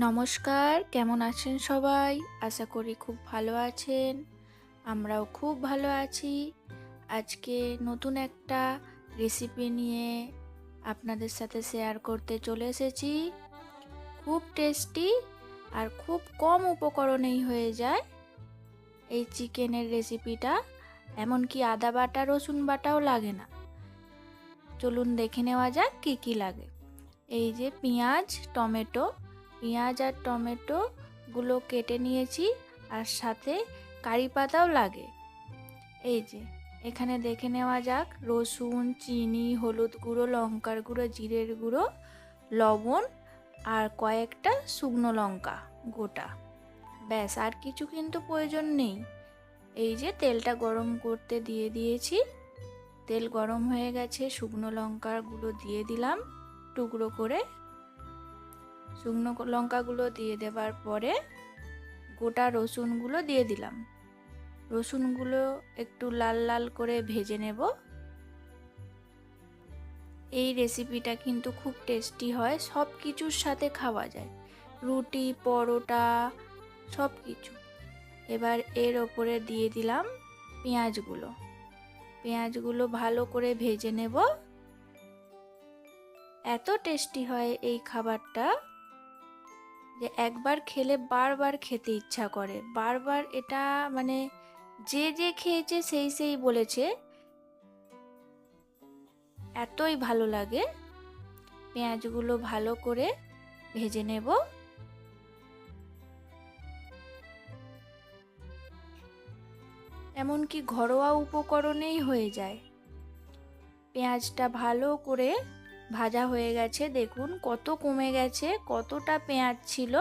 নমস্কার, কেমন আছেন সবাই? আশা করি খুব ভালো আছেন। আমরাও খুব ভালো আছি। আজকে নতুন একটা রেসিপি নিয়ে আপনাদের সাথে শেয়ার করতে চলে এসেছি। খুব টেস্টি আর খুব কম উপকরণেই হয়ে যায় এই চিকেনের রেসিপিটা এমনকি আদা বাটা, রসুন বাটাও লাগে না। চলুন দেখে নেওয়া যাক কী কী লাগে। এই যে পেঁয়াজ, টমেটো পেঁয়াজ আর টমেটোগুলো কেটে নিয়েছি আর সাথে কারি পাতাও লাগে। এই যে, এখানে দেখে নেওয়া যাক, রসুন, চিনি, হলুদ গুঁড়ো, লঙ্কার গুঁড়ো, জিরের গুঁড়ো, লবণ আর কয়েকটা শুকনো লঙ্কা গোটা। ব্যাস, আর কিছু কিন্তু প্রয়োজন নেই। এই যে, তেলটা গরম করতে দিয়ে দিয়েছি। তেল গরম হয়ে গেছে, শুকনো লঙ্কার গুঁড়ো দিয়ে দিলাম। টুকরো করে শুকনো লঙ্কাগুলো দিয়ে দেওয়ার পরে গোটা রসুনগুলো দিয়ে দিলাম। রসুনগুলো একটু লাল লাল করে ভেজে নেব। এই রেসিপিটা কিন্তু খুব টেস্টি হয়, সব কিছুর সাথে খাওয়া যায়। রুটি, পরোটা, সব কিছু। এবার এর ওপরে দিয়ে দিলাম পেঁয়াজগুলো। পেঁয়াজগুলো ভালো করে ভেজে নেব। এত টেস্টি হয় এই খাবারটা। যে একবার খেলে বারবার খেতে ইচ্ছা করে। বারবার এটা মানে যে যে খেয়েছে সেই সেই বলেছে। এতই ভালো লাগে। পেঁয়াজগুলো ভালো করে ভেজে নেব। এমনকি ঘরোয়া উপকরণেই হয়ে যায়। পেঁয়াজটা ভালো করে ভাজা হয়ে গেছে, দেখুন কত কমে গেছে, কতটা পেঁয়াজ ছিল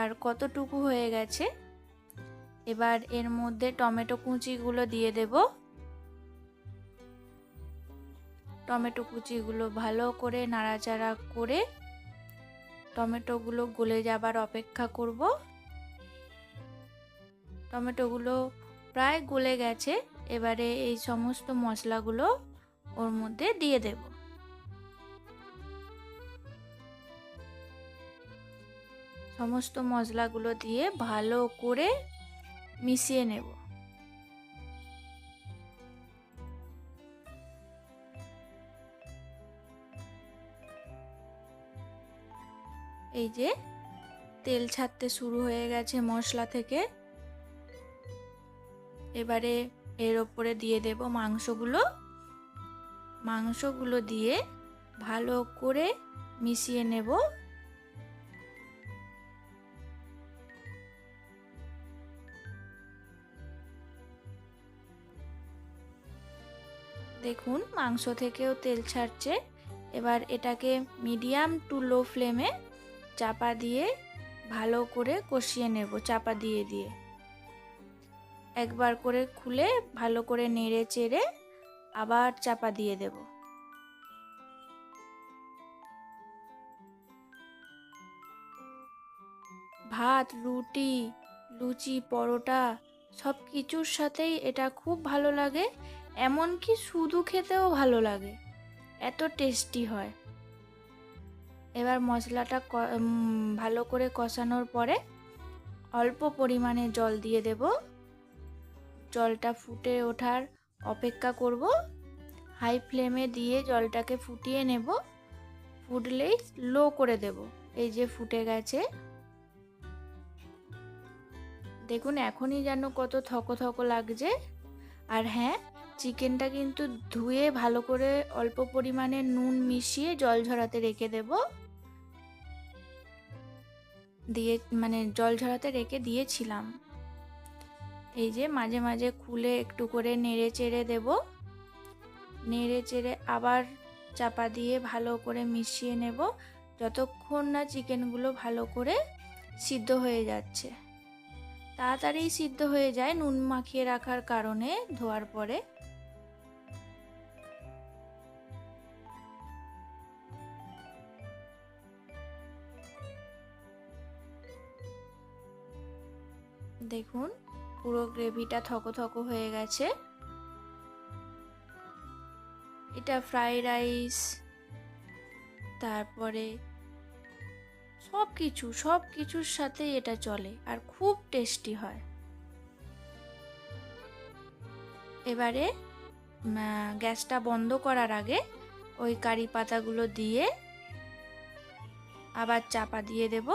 আর কতটুকু হয়ে গেছে। এবার এর মধ্যে টমেটো কুচিগুলো দিয়ে দেব। টমেটো কুচিগুলো ভালো করে নাড়াচাড়া করে টমেটোগুলো গলে যাবার অপেক্ষা করব। টমেটোগুলো প্রায় গলে গেছে, এবারে এই সমস্ত মশলাগুলো ওর মধ্যে দিয়ে দেবো। সমস্ত মশলাগুলো দিয়ে ভালো করে মিশিয়ে নেব। এই যে তেল ছাড়তে শুরু হয়ে গেছে মশলা থেকে। এবারে এর ওপরে দিয়ে দেব মাংসগুলো। মাংসগুলো দিয়ে ভালো করে মিশিয়ে নেব। দেখুন, মাংস থেকেও তেল ছাড়ছে। এবার এটাকে মিডিয়াম টু লো ফ্লেমে চাপা দিয়ে ভালো করে কষিয়ে নেব, চাপা দিয়ে দিয়ে। একবার করে খুলে ভালো করে নেড়ে চেড়ে আবার চাপা দিয়ে দেব। ভাত, রুটি, লুচি, পরোটা সব কিছুর সাথেই এটা খুব ভালো লাগে। এমনকি শুধু খেতেও ভালো লাগে। এত টেস্টি হয়। এবার মশলাটা ভালো করে কষানোর পরে অল্প পরিমাণে জল দিয়ে দেব। জলটা ফুটে ওঠার অপেক্ষা করব। হাই ফ্লেমে দিয়ে জলটাকে ফুটিয়ে নেব। ফুটলেই লো করে দেব। এই যে ফুটে গেছে। দেখুন, এখনই যেন কত থকো থকো লাগছে। আর হ্যাঁ চিকেনটা কিন্তু ধুয়ে ভালো করে অল্প পরিমাণে নুন মিশিয়ে জল ঝরাতে রেখে দেব। দিয়ে মানে জল ঝরাতে রেখে দিয়েছিলাম। এই যে মাঝে মাঝে খুলে একটু করে নেড়ে চেড়ে দেব। নেড়ে চেড়ে আবার চাপা দিয়ে ভালো করে মিশিয়ে নেব। যতক্ষণ না চিকেনগুলো ভালো করে সিদ্ধ হয়ে যাচ্ছে। তাড়াতাড়ি সিদ্ধ হয়ে যায় নুন মাখিয়ে রাখার কারণে ধোয়ার পরে। দেখুন, পুরো গ্রেভিটা থকো থকো হয়ে গেছে। এটা ফ্রাইড রাইস তারপরে সব কিছু সব কিছুর সাথে এটা চলে আর খুব টেস্টি হয়। এবারে গ্যাসটা বন্ধ করার আগে ওই কারি পাতাগুলো দিয়ে আবার চাপা দিয়ে দেব।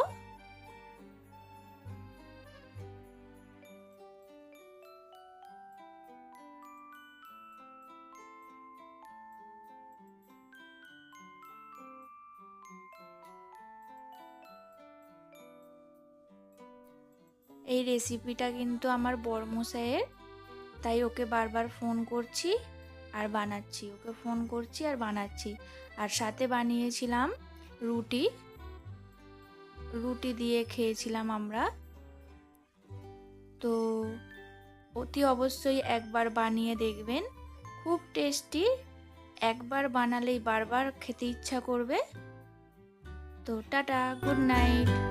এই রেসিপিটা কিন্তু আমার বড়মশাইয়ের। তাই ওকে বারবার ফোন করছি আর বানাচ্ছি। ওকে ফোন করছি আর বানাচ্ছি। আর সাথে বানিয়েছিলাম রুটি। রুটি দিয়ে খেয়েছিলাম আমরা। তো অতি অবশ্যই একবার বানিয়ে দেখবেন। খুব টেস্টি একবার বানালেই বারবার খেতে ইচ্ছা করবে। তো টাটা গুড নাইট